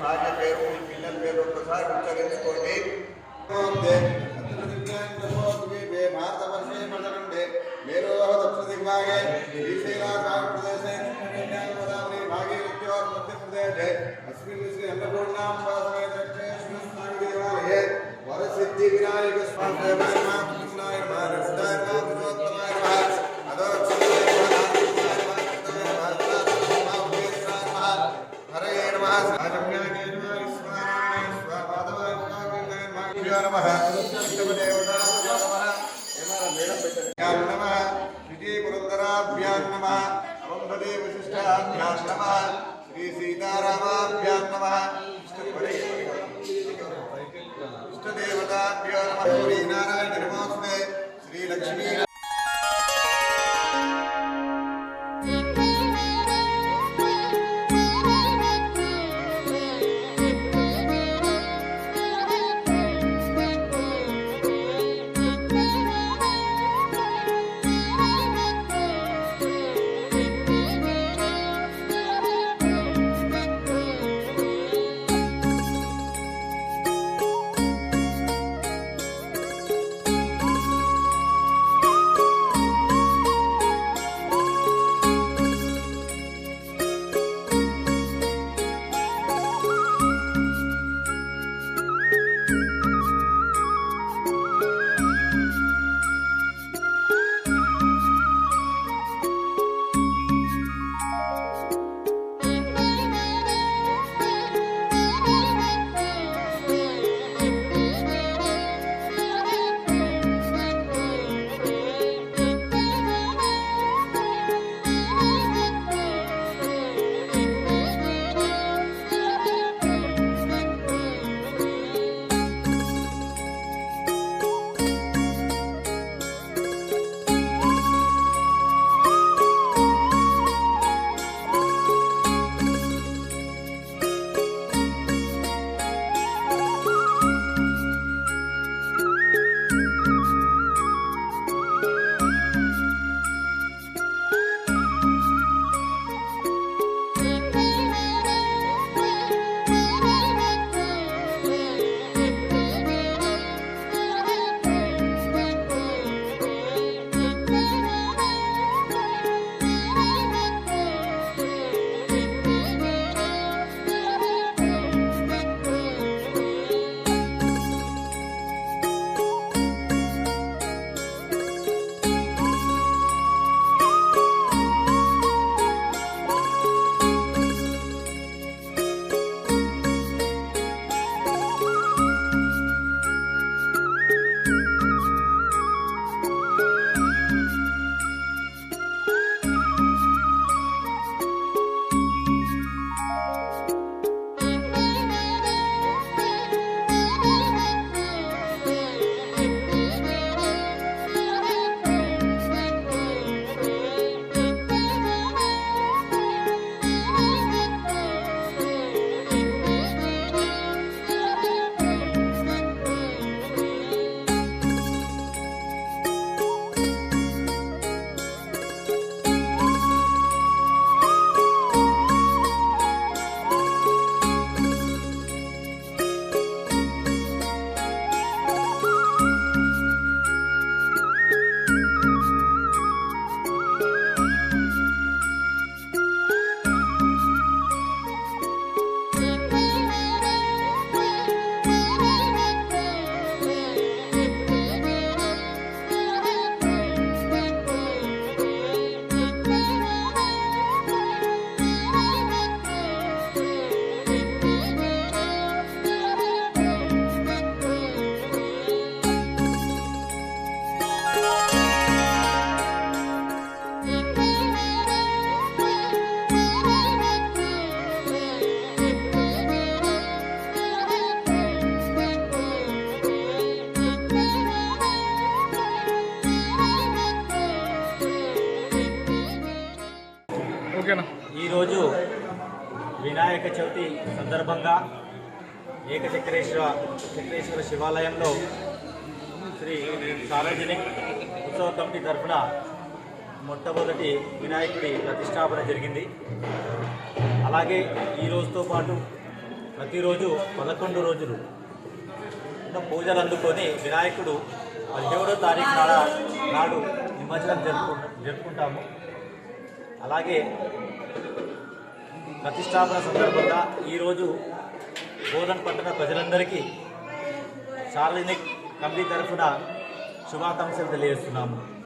భార్య పేరు మీ పిల్లల పేరు ఒక్కసారి ఉచ్చరించుకోండి భారతవర్షే మండలండే మేరోహ దక్షిణ దిగ్భాగే శ్రీశైలాగ్రదేశే గోదావరి భాగే ఉద్యోగ మధ్యప్రదేశే అస్మిన్ శ్రీ అన్నపూర్ణాం వాసనే దక్షిణేశ్వర స్వామి దేవాలయే వరసిద్ధి వినాయక స్వామి నమః విజయ ఓకేనా? ఈరోజు వినాయక చవితి సందర్భంగా ఏకచక్రేశ్వర చక్రేశ్వర శివాలయంలో శ్రీ సార్వజనిక్ ఉత్సవ కమిటీ తరఫున మొట్టమొదటి వినాయకుడి ప్రతిష్టాపన జరిగింది. అలాగే ఈ రోజుతో పాటు ప్రతిరోజు పదకొండు రోజులు పూజలు అందుకొని వినాయకుడు పదిహేడో తారీఖు నాడ నాడు నిమజ్జనం జరుపుకుంటాము. అలాగే ప్రతిష్టాపన సందర్భంగా ఈరోజు బోధన పట్టణ ప్రజలందరికీ సార్వజనిక్ కమిటీ తరఫున శుభాకాంక్షలు తెలియజేస్తున్నాము.